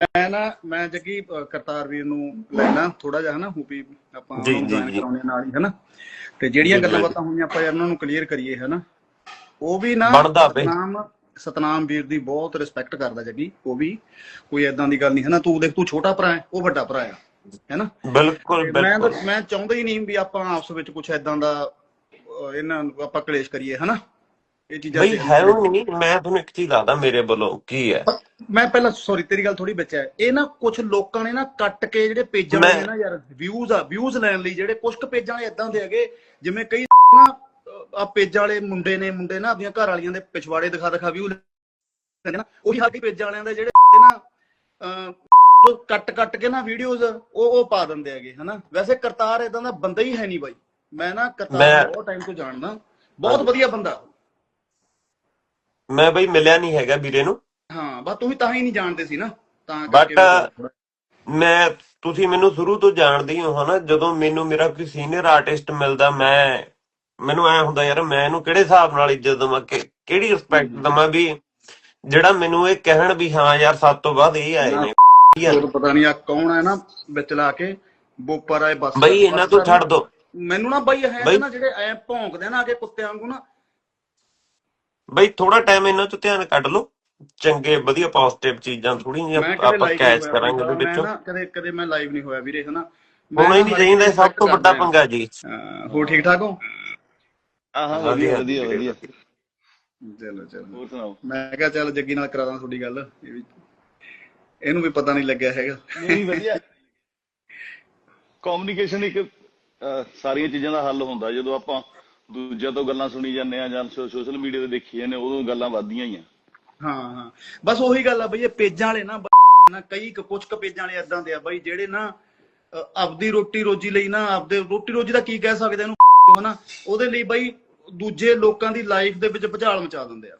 ਮੈਂ ਨਾ ਮੈਂ ਜੱਗੀ ਕਰਤਾਰ ਵੀਰ ਨੂੰ ਲੈਣਾ ਥੋੜਾ ਜਿਹਾ ਹਨਾ ਹੂਪੀ ਆਪਾਂ ਜੀ, ਉਹਨੂੰ ਜੀ, join ਜੀ। ਕਰਾਉਣੇ ਨਾਲ ਹੀ ਹਨਾ ਤੇ ਜਿਹੜੀਆਂ ਗੱਲਾਂ। ਬਾਤਾਂ ਹੋਈਆਂ ਆਪਾਂ ਉਹਨਾਂ ਨੂੰ ਕਲੀਅਰ ਕਰੀਏ ਹਨਾ ਉਹ ਵੀ ਨਾ। ਸਤਨਾਮ ਸਤਨਾਮ ਵੀਰ ਦੀ ਬਹੁਤ ਰਿਸਪੈਕਟ ਕਰਦਾ ਜੱਗੀ ਉਹ ਵੀ ਕੋਈ ਐਦਾਂ ਦੀ ਗੱਲ ਨਹੀਂ ਹਨਾ ਤੂੰ ਦੇਖ ਤੂੰ ਛੋਟਾ ਭਰਾ ਹੈ ਉਹ ਵੱਡਾ ਭਰਾ ਆ ਹੈਨਾ ਬਿਲਕੁਲ ਮੈਂ ਮੈਂ ਚਾਹੁੰਦਾ ਹੀ ਨਹੀਂ ਵੀ ਆਪਾਂ ਆਪਸ ਵਿੱਚ ਕੁਝ ਐਦਾਂ ਦਾ ਇਹਨਾਂ ਨੂੰ ਆਪਾਂ ਕਲੇਸ਼ ਕਰੀਏ ਹਨਾ ਇਹ ਚੀਜ਼ਾਂ ਬਈ ਹੈ ਉਹ ਨਹੀਂ ਮੈਂ ਤੁਹਾਨੂੰ ਇੱਕ ਚੀਜ਼ ਦੱਸਦਾ ਮੇਰੇ ਵੱਲੋਂ ਕੀ ਹੈ? ਮੈਂ ਪਹਿਲਾਂ ਸੌਰੀ ਤੇਰੀ ਗੱਲ ਥੋੜੀ ਵਿੱਚ ਹੈ। ਇਹ ਨਾ ਕੁਝ ਲੋਕਾਂ ਨੇ ਨਾ ਕੱਟ ਕੇ ਜਿਹੜੇ ਪੇਜਾਂ ਨੇ ਨਾ ਯਾਰ ਵਿਊਜ਼ ਆ ਵਿਊਜ਼ ਲੈਣ ਲਈ ਜਿਹੜੇ ਕੁਝ ਕੁ ਪੇਜਾਂ ਵਾਲੇ ਇਦਾਂ ਦੇ ਹੈਗੇ ਜਿਵੇਂ ਕਈ ਨਾ ਆ ਪੇਜਾਂ ਵਾਲੇ ਮੁੰਡੇ ਨੇ ਮੁੰਡੇ ਨਾ ਆਪਣੀਆਂ ਘਰ ਵਾਲੀਆਂ ਦੇ ਪਿਛਵਾੜੇ ਦਿਖਾ ਦਿਖਾ ਵਿਊ ਲੈਂਦੇ ਨਾ ਉਹੀ ਹਾਕੀ ਪੇਜਾਂ ਵਾਲਿਆਂ ਦੇ ਜਿਹੜੇ ਨਾ ਅਹ, ਕੱਟ ਕੱਟ ਕੇ ਨਾ ਵੀਡੀਓਜ਼ ਉਹ ਉਹ ਪਾ ਦਿੰਦੇ ਹੈਗੇ ਹਨਾ? ਵੈਸੇ ਕਰਤਾਰ ਇਦਾਂ ਦਾ ਬੰਦਾ ਹੀ ਹੈ ਨਹੀਂ ਬਾਈ। ਮੈਂ ਨਾ ਕਰਤਾਰ ਬਹੁਤ ਟਾਈਮ ਤੋਂ ਜਾਣਦਾ। ਬਹੁਤ ਵਧੀਆ ਬੰਦਾ। ਮੈਂ ਬਈ ਮਿਲਿਆ ਨਹੀਂ ਹੈਗਾ ਵੀਰੇ ਨੂੰ। ਹਾਂ ਬਸ ਤੁਸੀਂ ਤਾਂ ਹੀ ਨਹੀਂ ਜਾਣਦੇ ਸੀ ਨਾ। ਤਾਂ ਕਰਕੇ ਮੈਂ ਤੁਸੀਂ ਮੈਨੂੰ ਸ਼ੁਰੂ ਤੋਂ ਜਾਣਦੇ ਹੀ ਹੋ ਹਨਾ ਜਦੋਂ ਮੈਨੂੰ ਮੇਰਾ ਕੋਈ ਸੀਨੀਅਰ ਆਰਟਿਸਟ ਮਿਲਦਾ ਮੈਂ ਮੈਨੂੰ ਐ ਹੁੰਦਾ ਯਾਰ ਮੈਂ ਇਹਨੂੰ ਕਿਹੜੇ ਹਿਸਾਬ ਨਾਲ ਇੱਜ਼ਤ ਦੇਵਾਂ ਕਿ ਕਿਹੜੀ ਰਿਸਪੈਕਟ ਦੇਵਾਂ ਵੀ ਜਿਹੜਾ ਮੈਨੂੰ ਇਹ ਕਹਿਣ ਵੀ ਹਾਂ ਯਾਰ ਸਭ ਤੋਂ ਬਾਅਦ ਇਹ ਆਏ ਨੇ ਯਾਰ ਉਹ ਪਤਾ ਨਹੀਂ ਆ ਕੌਣ ਹੈ ਨਾ ਵਿੱਚ ਲਾ ਕੇ ਬੋਪਰ ਆਏ ਬਸ ਬਈ ਇਹਨਾਂ ਤੋਂ ਛੱਡ ਦੋ। ਮੈਨੂੰ ਨਾ ਬਈ ਹੈ ਨਾ ਜਿਹੜੇ ਐ ਭੌਂਕਦੇ ਨਾ ਆ ਕੇ ਕੁੱਤੇ ਵਾਂਗੂ ਨਾ ਬਈ ਥੋੜਾ ਟਾਈਮ ਇਹਨਾਂ ਤੋਂ ਧਿਆਨ ਕੱਢ ਲਓ। ਚੰਗੇ ਵਧੀਆ ਪੋਜ਼ਿਟਿਵ ਚੀਜ਼ਾਂ ਥੋੜੀ ਜਿਹੀਆਂ ਆਪਾਂ ਕੈਚ ਕਰਾਂਗੇ ਉਹਦੇ ਵਿੱਚੋਂ। ਕਦੇ ਕਦੇ ਮੈਂ ਲਾਈਵ ਨਹੀਂ ਹੋਇਆ ਵੀਰੇ ਹਨਾ? ਹੋਣਾ ਹੀ ਨਹੀਂ ਚਾਹੀਦਾ ਸਭ ਤੋਂ ਵੱਡਾ ਪੰਗਾ ਜੀ। ਹਾਂ, ਠੀਕ ਠਾਕ ਹੋ? ਆਹਾਂ ਵਧੀਆ, ਵਧੀਆ ਵਧੀਆ। ਚਲੋ ਚਲੋ। ਹੋਰ ਸੁਣਾਓ? ਮੈਂ ਕਿਹਾ ਚੱਲ ਜੱਗੀ ਨਾਲ ਕਰਾ ਦਾਂ ਤੁਹਾਡੀ ਗੱਲ। ਇਹ ਵੀ ਇਹਨੂੰ ਵੀ ਪਤਾ ਨਹੀਂ ਲੱਗਿਆ ਹੈਗਾ। ਨਹੀਂ ਵਧੀਆ। ਕਮਿਊਨੀਕੇਸ਼ਨ ਇੱਕ ਸਾਰੀਆਂ ਚੀਜ਼ਾਂ ਦਾ ਹੱਲ ਹੁੰਦਾ ਜਦੋਂ ਆਪਾਂ ਦੂਜਿਆਂ ਤੋਂ ਗੱਲਾਂ ਸੁਣੀ ਜਾਂਦੇ ਆ ਜਾਂ ਸੋਸ਼ਲ ਮੀਡੀਆ ਤੇ ਦੇਖੀ ਜਾਂਦੇ ਉਦੋਂ ਗੱਲਾਂ ਵੱਧਦੀਆਂ ਹੀ ਆ। ਹਾਂ ਹਾਂ। ਬਸ ਉਹੀ ਗੱਲ ਆ ਬਈ ਇਹ ਪੇਜਾਂ ਵਾਲੇ ਨਾ ਨਾ ਕਈ ਕੁ- ਕੁਛ ਕੁ ਪੇਜਾਂ ਵਾਲੇ ਇਦਾਂ ਦੇ ਆ ਬਈ ਜਿਹੜੇ ਨਾ ਆਪਦੀ ਰੋਟੀ ਰੋਜੀ ਲਈ ਨਾ ਆਪਦੇ ਰੋਟੀ ਰੋਜੀ ਦਾ ਕੀ ਕਹਿ ਸਕਦੇ ਆ ਇਹਨੂੰ ਹਨਾ ਉਹਦੇ ਲਈ ਬਈ ਦੂਜੇ ਲੋਕਾਂ ਦੀ ਲਾਈਫ ਦੇ ਵਿੱਚ ਭੁਚਾਲ ਮਚਾ ਦਿੰਦੇ ਆ।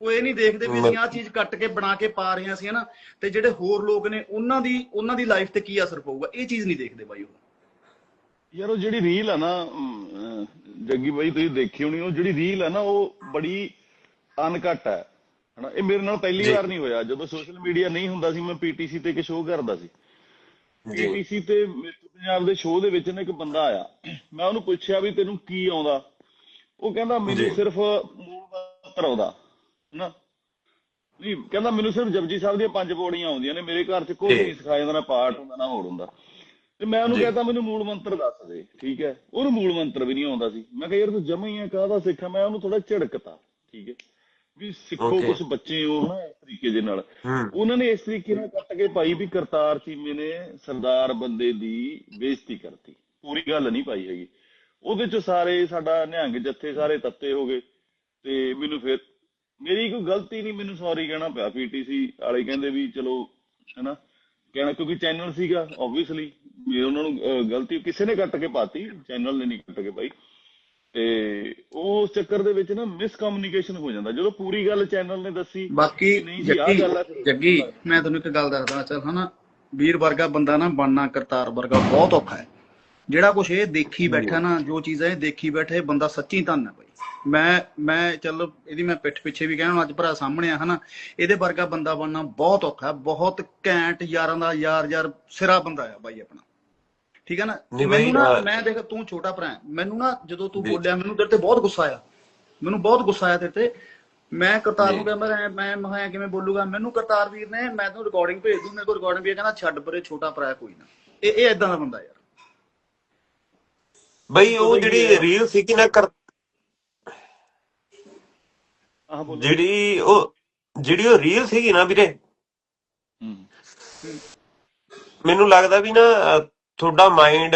ਉਹ ਇਹ ਨਹੀਂ ਦੇਖਦੇ ਵੀ ਅਸੀਂ ਆਹ ਚੀਜ਼ ਕੱਟ ਕੇ ਬਣਾ ਕੇ ਪਾ ਰਹੇ ਅਸੀਂ ਹਨਾ? ਤੇ ਜਿਹੜੇ ਹੋਰ ਲੋਕ ਨੇ ਉਹਨਾਂ ਦੀ ਉਹਨਾਂ ਦੀ ਲਾਈਫ ਤੇ ਕੀ ਅਸਰ ਪਊਗਾ? ਇਹ ਚੀਜ਼ ਨਹੀਂ ਦੇਖਦੇ ਬਾਈ ਉਹ। ਯਾਰ ਉਹ ਜਿਹੜੀ ਰੀਲ ਆ ਨਾ ਜੱਗੀ ਬਾਈ ਤੁਸੀਂ ਦੇਖੀ ਹੋਣੀ ਉਹ ਜਿਹੜੀ ਰੀਲ ਆ ਨਾ ਉਹ ਬੜੀ ਅਨਕਟ ਹੈ ਹਨਾ ਇਹ ਮੇਰੇ ਨਾਲ ਪਹਿਲੀ। ਵਾਰ ਨਹੀਂ ਹੋਇਆ। ਜਦੋਂ ਸੋਸ਼ਲ ਮੀਡੀਆ ਨਹੀਂ ਹੁੰਦਾ ਸੀ ਮੈਂ ਪੀਟੀਸੀ ਤੇ ਇੱਕ ਸ਼ੋਅ ਕਰਦਾ ਸੀ। ਪੀਟੀਸੀ ਤੇ ਪੰਜਾਬ ਦੇ ਸ਼ੋਅ ਦੇ ਵਿੱਚ ਨਾ ਇੱਕ ਬੰਦਾ ਆਇਆ। ਮੈਂ ਉਹਨੂੰ ਪੁੱਛਿਆ ਵੀ ਤੈਨੂੰ ਕੀ ਆਉਂਦਾ? ਉਹ ਕਹਿੰਦਾ ਮੈਨੂੰ। ਸਿਰਫ ਮੂਲ ਮੰਤਰ ਆਉਂਦਾ। ਹਨਾ? ਨਹੀਂ ਕਹਿੰਦਾ ਮੈਨੂੰ ਸਿਰਫ ਜਪਜੀ ਸਾਹਿਬ ਦੀਆਂ ਪੰਜ ਪੌੜੀਆਂ ਆਉਂਦੀਆਂ ਨੇ। ਮੇਰੇ ਘਰ 'ਚ ਕੋਈ। ਨਹੀਂ ਸਿਖਾਇਆ ਜਾਂਦਾ ਨਾ ਪਾਠ ਹੁੰਦਾ ਨਾ ਹੋਰ ਹੁੰਦਾ। ਤੇ ਮੈਂ ਉਹਨੂੰ। ਕਹਿੰਦਾ ਮੈਨੂੰ ਮੂਲ ਮੰਤਰ ਦੱਸ ਦੇ ਠੀਕ ਹੈ? ਉਹਨੂੰ ਮੂਲ ਮੰਤਰ ਵੀ ਨਹੀਂ ਆਉਂਦਾ ਸੀ। ਮੈਂ ਕਿਹਾ ਯਾਰ ਤੂੰ ਜਮਾ ਹੀ ਆ ਕਾਹਦਾ ਸਿੱਖਾ ਮੈਂ ਉਹਨੂੰ ਥੋੜਾ ਝਿੜਕਤਾ ਠੀਕ ਹੈ? ਵੀ ਸਿੱਖੋ. ਕੁਝ ਬੱਚੇ ਹੋ ਹਨਾ ਇਸ ਤਰੀਕੇ ਦੇ ਨਾਲ। ਉਹਨਾਂ ਨੇ ਇਸ ਤਰੀਕੇ ਨਾਲ ਕੱਟ ਕੇ ਪਾਈ ਵੀ ਕਰਤਾਰ ਚੀਮੇ ਨੇ ਸਰਦਾਰ ਬੰਦੇ ਦੀ ਬੇਇੱਜ਼ਤੀ ਕਰਤੀ। ਪੂਰੀ ਗੱਲ ਨਹੀਂ ਪਾਈ ਹੈਗੀ। ਉਹਦੇ ਚ ਸਾਰੇ ਸਾਡਾ ਨਿਹੰਗ ਜੱਥੇ ਸਾਰੇ ਤੱਤੇ ਹੋ ਗਏ। ਤੇ ਮੈਨੂੰ ਫਿਰ ਮੇਰੀ ਕੋਈ ਗਲਤੀ ਨਹੀਂ ਮੈਨੂੰ ਸੌਰੀ ਕਹਿਣਾ ਪਿਆ। ਪੀਟੀਸੀ ਵਾਲੇ ਕਹਿੰਦੇ ਵੀ ਚਲੋ ਹੈਨਾ? ਕਹਿਣਾ ਕਿਉਂਕਿ ਚੈਨਲ ਸੀਗਾ ਆਬਵੀਅਸਲੀ ਵੀ ਉਹਨਾਂ ਨੂੰ ਗਲਤੀ ਕਿਸੇ ਨੇ ਕੱਟ ਕੇ ਪਾਤੀ ਚੈਨਲ ਨੇ ਨਹੀਂ ਕੱਟ ਕੇ ਪਾਈ। ਤੇ ਉਸ ਚੱਕਰ ਦੇ ਵਿੱਚ ਨਾ ਮਿਸਕਮਿਊਨੀਕੇਸ਼ਨ ਹੋ ਜਾਂਦਾ। ਜਦੋਂ ਪੂਰੀ ਗੱਲ ਚੈਨਲ ਨੇ ਦੱਸੀ ਬਾਕੀ ਜੱਗੀ। ਜੱਗੀ ਮੈਂ ਤੁਹਾਨੂੰ ਇੱਕ ਗੱਲ ਦੱਸਦਾ ਚੱਲ ਹਨਾ ਵੀਰ ਵਰਗਾ ਬੰਦਾ ਨਾ ਬਣਨਾ ਕਰਤਾਰ ਵਰਗਾ ਬਹੁਤ ਔਖਾ ਹੈ। ਜਿਹੜਾ ਕੁਛ ਇਹ ਦੇਖੀ ਬੈਠਾ ਨਾ ਜੋ ਚੀਜ਼ਾਂ ਇਹ ਦੇਖੀ ਬੈਠਾ ਇਹ ਬੰਦਾ ਸੱਚੀ ਧੰਨ ਹੈ ਬਾਈ। ਮੈਂ ਮੈਂ ਚੱਲ ਇਹਦੀ ਮੈਂ ਪਿੱਠ ਪਿੱਛੇ ਵੀ ਕਹਿਣਾ ਅੱਜ ਭਰਾ ਸਾਹਮਣੇ ਆ ਹਨਾ। ਇਹਦੇ ਵਰਗਾ ਬੰਦਾ ਬਣਨਾ ਬਹੁਤ ਔਖਾ ਬਹੁਤ ਘੈਂਟ ਯਾਰਾਂ ਦਾ ਯਾਰ ਯਾਰ ਸਿਰਾ ਬੰਦਾ ਆ ਬਾਈ ਆਪਣਾ। ਠੀਕ ਹੈ ਨਾ? ਬਾਈ, ਮੈਨੂੰ ਨਾ ਮੈਂ ਦੇਖ ਤੂੰ ਛੋਟਾ ਭਰਾ ਹੈ। ਮੈਨੂੰ ਨਾ ਜਦੋਂ ਤੂੰ। ਬੋਲਿਆ ਮੈਨੂੰ ਤੇਰੇ ਤੇ ਬਹੁਤ ਗੁੱਸਾ ਆਇਆ। ਮੈਨੂੰ ਬਹੁਤ ਗੁੱਸਾ ਆਇਆ ਤੇਰੇ ਤੇ। ਮੈਂ ਕਰਤਾਰ ਨੂੰ। ਕਹਿੰਦਾ ਮੈਂ ਮੈਂ ਮਹਾਂ ਕਿਵੇਂ ਬੋਲੂਗਾ? ਮੈਨੂੰ ਕਰਤਾਰ ਵੀਰ ਨੇ ਮੈਂ ਤੈਨੂੰ ਰਿਕਾਰਡਿੰਗ ਭੇਜ ਦੂੰ ਮੇਰੇ ਕੋਲ ਰਿਕਾਰਡਿੰਗ ਵੀ ਹੈ, ਕਹਿੰਦਾ ਛੱਡ ਪਰੇ ਛੋਟਾ ਭਰਾ ਕੋਈ ਨਾ। ਇਹ ਇਹ ਇਦਾਂ ਦਾ ਬੰਦਾ ਯਾਰ। ਬਈ ਉਹ ਜਿਹੜੀ ਰੀਲ ਸੀਗੀ ਨਾ ਕਰ ਜਿਹੜੀ ਉਹ ਜਿਹੜੀ ਉਹ ਰੀਲ ਸੀਗੀ ਨਾ ਵੀਰੇ ਮੈਨੂੰ ਲੱਗਦਾ ਵੀ ਨਾ ਤੁਹਾਡਾ ਮਾਈਂਡ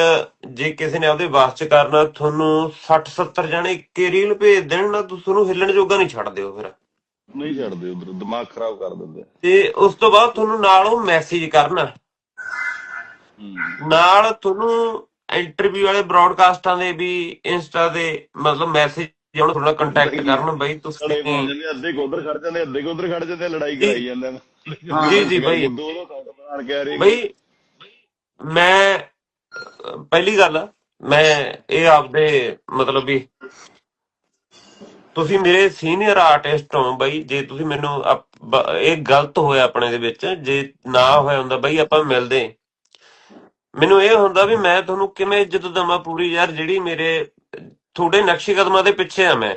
ਜੇ ਕਿਸੇ ਨੇ ਆਪਦੇ ਵਾਸ ਚ ਕਰਨਾ ਤੁਹਾਨੂੰ 60 70 ਜਣੇ ਇੱਕੇ ਰੀਲ ਭੇਜ ਦੇਣ ਨਾ ਤੁਸੀਂ ਉਹਨੂੰ ਹਿੱਲਣ ਜੋਗਾ ਨਹੀਂ ਛੱਡ ਦਿਓ ਫਿਰ ਨਹੀਂ ਛੱਡਦੇ ਉਧਰ ਦਿਮਾਗ ਖਰਾਬ ਕਰ ਦਿੰਦੇ। ਤੇ ਉਸ ਤੋਂ ਬਾਅਦ ਤੁਹਾਨੂੰ ਨਾਲ ਉਹ ਮੈਸੇਜ ਕਰਨਾ ਨਾਲ ਤੁਹਾਨੂੰ ਇੰਟਰਵਿਊ ਵਾਲੇ ਬ੍ਰਾਡਕਾਸਟਾਂ ਦੇ ਵੀ ਇੰਸਟਾ ਦੇ ਮਤਲਬ ਮੈਸੇਜ ਜਿਹੜਾ ਤੁਹਾਡਾ ਕੰਟੈਕਟ ਕਰਨ ਬਈ ਤੁਸੀਂ ਅੱਧੇ ਉਧਰ ਖੜ ਜਾਂਦੇ ਅੱਧੇ ਉਧਰ ਖੜ ਜਾਂਦੇ ਲੜਾਈ ਕਰਾਈ ਜਾਂਦੇ। ਜੀ, ਜੀ, ਬਾਈ। ਦੋ ਦੋ ਕਾਊਂਟ ਬਣਾ ਕੇ ਆ ਰਹੇ ਬਈ ਮੈਂ, ਪਹਿਲੀ ਗੱਲ, ਮੈਂ ਇਹ ਆਪਦੇ ਮਤਲਬ ਵੀ ਤੁਸੀਂ ਮੇਰੇ ਸੀਨੀਅਰ ਆਰਟਿਸਟ ਹੋ ਬਈ, ਜੇ ਤੁਸੀਂ ਮੈਨੂੰ ਇਹ ਗਲਤ ਹੋਇਆ ਆਪਣੇ ਦੇ ਵਿੱਚ, ਜੇ ਨਾ ਹੋਇਆ ਹੁੰਦਾ ਬਈ ਆਪਾਂ ਮਿਲਦੇ। ਮੈਨੂੰ ਇਹ ਹੁੰਦਾ ਵੀ ਮੈਂ ਤੁਹਾਨੂੰ ਕਿਵੇਂ ਇੱਜ਼ਤ ਦਵਾਂ ਪੂਰੀ ਯਾਰ, ਜਿਹੜੀ ਮੇਰੇ ਥੋੜੇ ਨਕਸ਼ੀ ਕਦਮਾਂ ਦੇ ਪਿੱਛੇ ਆ ਮੈਂ।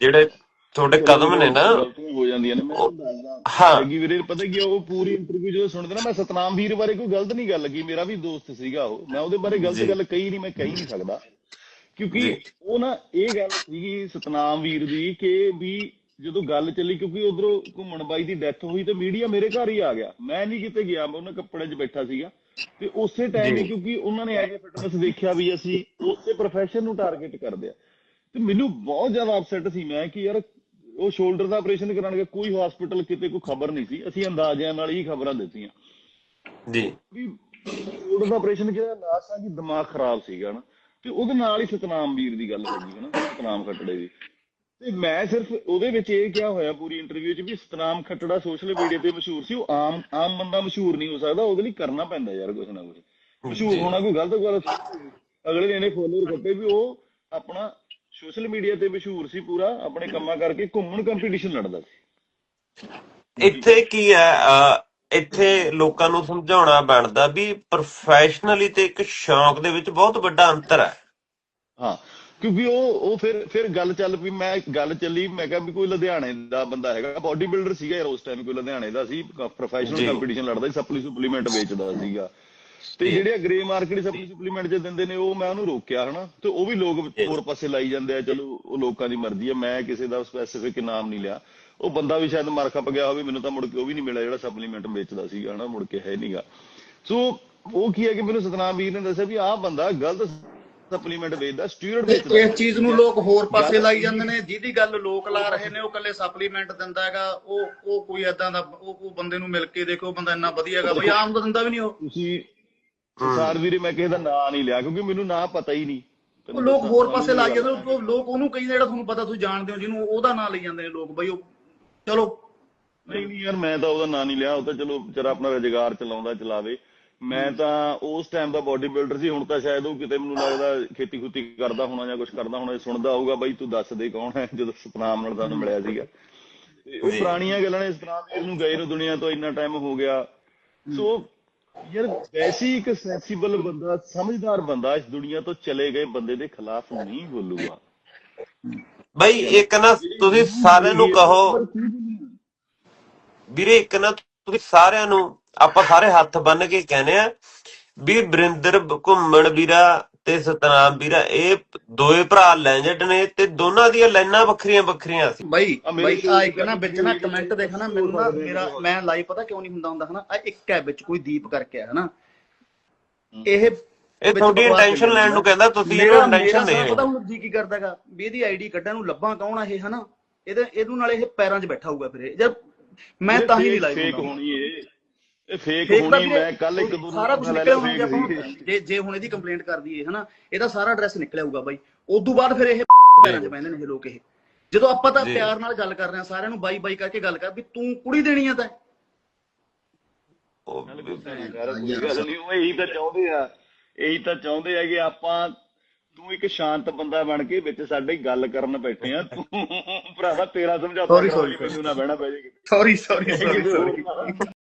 ਜਿਹੜੇ ਤੁਹਾਡੇ ਕਦਮ ਨੇ ਨਾ ਹੋ ਜਾਂਦੀਆਂ ਨੇ ਮੈਂ ਦੱਸਦਾ ਹਾਂ। ਹੈਗੀ ਵੀਰੇ ਪਤਾ ਕੀ ਉਹ ਪੂਰੀ ਇੰਟਰਵਿਊ ਜਦੋਂ ਸੁਣਦੇ ਨਾ ਮੈਂ ਸਤਨਾਮ ਵੀਰ ਬਾਰੇ ਕੋਈ ਗਲਤ ਨਹੀਂ ਗੱਲ ਕੀ ਮੇਰਾ ਵੀ ਦੋਸਤ ਸੀਗਾ ਉਹ। ਮੈਂ ਉਹਦੇ ਬਾਰੇ ਗਲਤ। ਗੱਲ ਕਹੀ ਨਹੀਂ ਮੈਂ ਕਹੀ ਨਹੀਂ ਸਕਦਾ। ਕਿਉਂਕਿ। ਉਹ ਨਾ ਇਹ ਗੱਲ ਸੀਗੀ ਸਤਨਾਮ ਵੀਰ ਦੀ ਕਿ ਵੀ ਜਦੋਂ ਗੱਲ ਚੱਲੀ ਕਿਉਂਕਿ ਉਧਰੋਂ ਘੁੰਮਣ ਬਾਈ ਦੀ ਡੈਥ ਹੋਈ ਤੇ ਮੀਡੀਆ ਮੇਰੇ ਘਰ ਹੀ ਆ ਗਿਆ। ਮੈਂ ਨਹੀਂ ਕਿਤੇ ਗਿਆ ਮੈਂ ਉਹਨਾਂ ਕੱਪੜੇ 'ਚ ਬੈਠਾ ਸੀਗਾ। ਤੇ ਉਸੇ ਟਾਈਮ ਹੀ। ਕਿਉਂਕਿ ਉਹਨਾਂ ਨੇ ਐਜ਼ ਫਿਟਨੈਸ ਦੇਖਿਆ ਵੀ ਅਸੀਂ ਉਸੇ ਪ੍ਰੋਫੈਸ਼ਨ ਨੂੰ ਟਾਰਗੇਟ ਕਰਦੇ ਆ। ਤੇ ਮੈਨੂੰ ਬਹੁਤ ਜ਼ਿਆਦਾ ਅਪਸੈਟ ਸੀ ਮੈਂ ਕਿ ਯਾਰ ਉਹ ਸ਼ੋਲਡਰ ਦਾ ਆਪਰੇਸ਼ਨ ਕਰਾਉਣਗੇ ਕੋਈ ਹਸਪੀਟਲ ਕਿਤੇ ਕੋਈ ਖਬਰ ਨਹੀਂ ਸੀ। ਅਸੀਂ ਅੰਦਾਜ਼ਿਆਂ ਨਾਲ ਹੀ ਖਬਰਾਂ ਦਿੱਤੀਆਂ। ਜੀ। ਵੀ ਸ਼ੋਲਡਰ ਦਾ ਆਪਰੇਸ਼ਨ ਕਿਹਦਾ ਲਾਸਾ ਕਿ ਦਿਮਾਗ ਖਰਾਬ ਸੀਗਾ ਨਾ। ਤੇ ਉਹਦੇ ਨਾਲ ਹੀ ਸਤਨਾਮ ਵੀਰ ਦੀ ਗੱਲ ਹੈ ਨਾ ਸਤਨਾਮ ਖੱਟੜੇ ਦੀ। ਤੇ ਮੈਂ ਸਿਰਫ ਉਹਦੇ ਵਿੱਚ ਇਹ ਕਿਹਾ ਹੋਇਆ ਪੂਰੀ ਇੰਟਰਵਿਊ 'ਚ ਵੀ ਸਤਨਾਮ ਖੱਟੜਾ ਸੋਸ਼ਲ ਮੀਡੀਆ ਤੇ ਮਸ਼ਹੂਰ ਸੀ। ਉਹ ਆਮ ਆਮ ਬੰਦਾ ਮਸ਼ਹੂਰ ਨਹੀਂ ਹੋ ਸਕਦਾ ਉਹਦੇ ਲਈ ਕਰਨਾ ਪੈਂਦਾ ਯਾਰ ਕੁਛ ਨਾ ਕੁਛ। ਮਸ਼ਹੂਰ ਜੀ। ਹੋਣਾ ਕੋਈ ਗਲਤ ਗੱਲ। ਅਗਲੇ ਨੇ ਫੋਲੋਅਰ ਕੱਟੇ ਵੀ ਉਹ ਆਪਣਾ ਸੋਸ਼ਲ ਮੀਡੀਆ ਤੇ ਮਸ਼ਹੂਰ ਸੀ ਪੂਰਾ ਆਪਣੇ ਕੰਮਾਂ ਕਰਕੇ ਘੁੰਮਣ ਕੰਪੀਟੀਸ਼ਨ ਲੜਦਾ ਸੀ। ਇੱਥੇ ਕੀ ਹੈ ਇੱਥੇ ਲੋਕਾਂ ਨੂੰ ਸਮਝਾਉਣਾ ਬਣਦਾ ਵੀ ਪ੍ਰੋਫੈਸ਼ਨਲੀ ਤੇ ਇੱਕ ਸ਼ੌਂਕ ਦੇ ਵਿੱਚ ਬਹੁਤ ਵੱਡਾ ਅੰਤਰ ਹੈ। ਹਾਂ ਕਿਉਂਕਿ ਉਹ ਉਹ ਫਿਰ ਫਿਰ ਗੱਲ ਚੱਲ ਪਈ ਮੈਂ ਗੱਲ ਚੱਲੀ ਮੈਂ ਕਿਹਾ ਵੀ ਕੋਈ ਲੁਧਿਆਣੇ ਦਾ ਬੰਦਾ ਹੈਗਾ ਬਾਡੀ ਬਿਲਡਰ ਸੀਗਾ ਯਾਰ ਉਸ ਟਾਈਮ ਕੋਈ ਲੁਧਿਆਣੇ ਦਾ ਸੀ ਪ੍ਰੋਫੈਸ਼ਨਲ। ਕੰਪੀਟੀਸ਼ਨ ਲੜਦਾ ਸੀ ਸਪਲੀ ਸੁਪਲੀਮੈਂਟ ਵੇਚਦਾ ਸੀਗਾ। ਤੇ। ਜਿਹੜੇ ਗ੍ਰੇ ਮਾਰਕੀਟ ਸਪਲੀ ਸੁਪਲੀਮੈਂਟ ਜੇ ਦਿੰਦੇ ਨੇ ਉਹ ਮੈਂ ਉਹਨੂੰ ਰੋਕਿਆ ਹਨਾ? ਤੇ ਉਹ ਵੀ ਲੋਕ। ਹੋਰ ਪਾਸੇ ਲਾਈ ਜਾਂਦੇ ਆ ਚਲੋ ਉਹ ਲੋਕਾਂ ਦੀ ਮਰਜ਼ੀ ਹੈ ਮੈਂ ਕਿਸੇ ਦਾ ਸਪੈਸੀਫਿਕ ਨਾਮ ਨਹੀਂ ਲਿਆ। ਉਹ ਬੰਦਾ ਵੀ ਸ਼ਾਇਦ ਮਾਰ ਖੱਪ ਗਿਆ ਹੋਵੇ ਮੈਨੂੰ ਤਾਂ ਮੁੜ ਕੇ ਉਹ ਵੀ ਨਹੀਂ ਮਿਲਿਆ ਜਿਹੜਾ ਸਪਲੀਮੈਂਟ ਵੇਚਦਾ ਸੀਗਾ ਹਨਾ? ਮੁੜ ਕੇ ਹੈ ਨਹੀਂਗਾ। ਸੋ ਉਹ ਕੀ ਹੈ ਕਿ ਮੈਨੂੰ ਸਤਨਾਮ ਵੀਰ ਨੇ ਦੱਸਿਆ ਵੀ ਆਹ ਬੰਦਾ ਗਲਤ ਸਪਲੀਮੈਂਟ ਵੇਚਦਾ ਸਟੀਰੋਇਡ ਵੇਚਦਾ। ਇਸ ਚੀਜ਼ ਨੂੰ ਲੋਕ ਹੋਰ ਪਾਸੇ ਲਾਈ ਜਾਂਦੇ ਨੇ ਜਿਹਦੀ ਗੱਲ ਲੋਕ ਲਾ ਰਹੇ ਨੇ ਉਹ ਕੱਲੇ ਸਪਲੀਮੈਂਟ ਦਿੰਦਾ ਹੈਗਾ ਉਹ ਉਹ ਕੋਈ ਏਦਾਂ ਦਾ ਉਹ ਉਹ ਬੰਦੇ ਨੂੰ ਮਿਲ ਕੇ ਦੇਖੋ ਬੰਦਾ ਇੰਨਾ ਵਧੀਆ ਹੈਗਾ ਬਈ ਆਮ ਤਾਂ ਦਿੰਦਾ ਵੀ ਨਹੀਂ ਉਹ। ਤੁਸੀਂ ਸਾਰ ਵੀਰੇ ਮੈਂ ਕਿਸੇ ਦਾ ਨਾਂ ਨਹੀਂ ਲਿਆ ਕਿਉਂਕਿ ਮੈਨੂੰ ਨਾਂ ਪਤਾ ਹੀ ਨਹੀਂ। ਉਹ ਲੋਕ ਹੋਰ ਪਾਸੇ ਲਾਈ ਜਾਂਦੇ ਲੋਕ ਉਹਨੂੰ ਕਈ ਜਿਹੜਾ ਤੁਹਾਨੂੰ ਪਤਾ ਤੁਸੀਂ ਜਾਣਦੇ ਹੋ ਜਿਹਨੂੰ ਉਹਦਾ ਨਾਂ ਲਈ ਜਾਂਦੇ ਨੇ ਲੋਕ ਬਈ ਉਹ ਚਲੋ। ਨਹੀਂ ਨਹੀਂ ਯਾਰ ਮੈਂ ਤਾਂ ਉਹਦਾ ਨਾਂ ਨਹੀਂ ਲਿਆ ਉਹ ਤਾਂ ਚਲੋ ਵਿਚਾਰਾ ਆਪਣਾ ਰੁਜ਼ਗਾਰ ਚਲਾਉਂਦਾ ਚਲਾਵੇ। ਮੈਂ ਤਾਂ ਉਸ ਟਾਈਮ ਦਾ ਬਾਡੀ ਬਿਲਡਰ ਸੀ ਹੁਣ ਤਾਂ ਸ਼ਾਇਦ ਉਹ ਕਿਤੇ ਮੈਨੂੰ ਲੱਗਦਾ ਖੇਤੀ ਖੁੱਤੀ ਕਰਦਾ ਹੋਣਾ ਜਾਂ ਕੁਝ ਕਰਦਾ ਹੋਣਾ ਸੁਣਦਾ ਹੋਊਗਾ ਬਾਈ ਤੂੰ ਦੱਸ ਦੇ ਕੌਣ ਹੈ ਜਦੋਂ ਸਤਨਾਮ ਨਾਲ ਤੁਹਾਨੂੰ ਮਿਲਿਆ ਸੀਗਾ। ਉਹ। ਪੁਰਾਣੀਆਂ ਗੱਲਾਂ ਨੇ ਸਤਨਾਮ ਵੀਰ ਨੂੰ ਗਏ ਨੂੰ ਦੁਨੀਆ ਤੋਂ ਇੰਨਾ ਟਾਈਮ ਹੋ ਗਿਆ। ਸੋ ਯਾਰ ਵੈਸੇ ਹੀ ਇੱਕ ਸੈਂਸੀਬਲ ਬੰਦਾ, ਸਮਝਦਾਰ ਬੰਦਾ ਇਸ ਦੁਨੀਆ ਤੋਂ ਚਲੇ ਗਏ, ਬੰਦੇ ਦੇ ਖਿਲਾਫ ਨਹੀਂ ਬੋਲੂਗਾ। ਬਈ, ਇੱਕ ਨਾ ਤੁਸੀਂ ਸਾਰਿਆਂ ਨੂੰ ਕਹੋ। ਵੀਰੇ, ਇੱਕ ਨਾ ਤੁਸੀਂ ਸਾਰਿਆਂ ਨੂੰ, ਆਪਾਂ ਸਾਰੇ ਹੱਥ ਬੰਨ ਕੇ ਕਹਿੰਦੇ ਆ, ਵੀ ਬਰਿੰਦਰ ਘੁੰਮਣ ਵੀਰਾ ਤੇ ਸਤਨਾਮ ਵੀਰਾ ਇਹ ਦੋਏ ਭਰਾ ਲੈਜੈਂਡ ਨੇ ਤੇ ਦੋਨਾਂ ਦੀਆਂ ਲਾਈਨਾਂ ਵੱਖਰੀਆਂ ਵੱਖਰੀਆਂ ਸੀ। ਬਾਈ ਬਾਈ ਆ ਇੱਕ ਨਾ ਵਿੱਚ ਨਾ ਕਮੈਂਟ ਦੇਖ ਨਾ ਮੈਨੂੰ ਨਾ ਮੇਰਾ ਮੈਂ ਲਾਈਵ ਪਤਾ ਕਿਉਂ ਨਹੀਂ ਹੁੰਦਾ ਹੁੰਦਾ ਹਨਾ? ਆ ਇੱਕ ਹੈ ਵਿੱਚ ਕੋਈ ਦੀਪ ਕਰਕੇ ਹਨਾ? ਇਹ ਇਹ ਤੁਹਾਡੀ ਇੰਟੈਂਸ਼ਨ ਲੈਣ ਨੂੰ ਕਹਿੰਦਾ ਤੁਸੀਂ ਇਹਨੂੰ ਇੰਟੈਂਸ਼ਨ ਦੇ ਪਤਾ ਹੁਣ ਜੀ ਕੀ ਕਰਦਾਗਾ? ਵੀ ਇਹਦੀ ਆਈਡੀ ਕੱਢਣ ਨੂੰ ਲੱਭਾਂ ਕੌਣ ਆ ਇਹ ਹਨਾ? ਇਹਦੇ ਇਹਨੂੰ ਨਾਲ ਇਹ ਪੈਰਾਂ 'ਚ ਬੈਠਾ ਹੋਊਗਾ ਫਿਰ ਇਹ। ਜਦ ਮੈਂ ਤਾਂ ਹੀ ਨਹੀਂ ਲਾਈਵ ਹੋਣੀ ਇਹ ਇਹ ਫੇਕ ਹੋਣੀ ਮੈਂ ਕੱਲ ਇੱਕ ਦੋ ਸਾਰਾ ਕੁਝ ਨਿਕਲਿਆ ਹੋਣਾ ਜੇ ਜੇ ਹੁਣ ਇਹਦੀ ਕੰਪਲੇਂਟ ਕਰ ਦਈਏ ਹਨਾ ਇਹਦਾ ਸਾਰਾ ਐਡਰੈਸ ਨਿਕਲਿਆ ਹੋਊਗਾ ਬਾਈ। ਉਦੋਂ ਬਾਅਦ ਫਿਰ ਇਹ ਪੈਰਾਂ 'ਚ ਬੈੰਦੇ ਨੇ ਇਹ ਲੋਕ ਇਹ। ਜਦੋਂ ਆਪਾਂ ਤਾਂ। ਪਿਆਰ ਨਾਲ ਗੱਲ ਕਰ ਰਹੇ ਹਾਂ ਸਾਰਿਆਂ ਨੂੰ ਬਾਈ ਬਾਈ ਕਰਕੇ ਗੱਲ ਕਰ ਵੀ ਤੂੰ ਕੁੜੀ ਦੇਣੀ ਆ ਤਾਂ। ਉਹ- ਇਹੀ ਤਾਂ ਚਾਹੁੰਦੇ ਆ ਇਹੀ ਤਾਂ ਚਾਹੁੰਦੇ ਆ ਕਿ ਆਪਾਂ ਤੂੰ ਇੱਕ ਸ਼ਾਂਤ ਬੰਦਾ ਬਣ ਕੇ ਵਿੱਚ ਸਾਡੇ ਗੱਲ ਕਰਨ ਬੈਠੇ ਆ। ਤੂੰ ਭਰਾਵਾ ਤੇਰਾ ਸਮਝੌਤਾ ਲਈ ਮੈਨੂੰ ਨਾ ਬਹਿਣਾ ਪੈ ਜੇ ਸੌਰੀ ਸੌਰੀ ਸੌਰੀ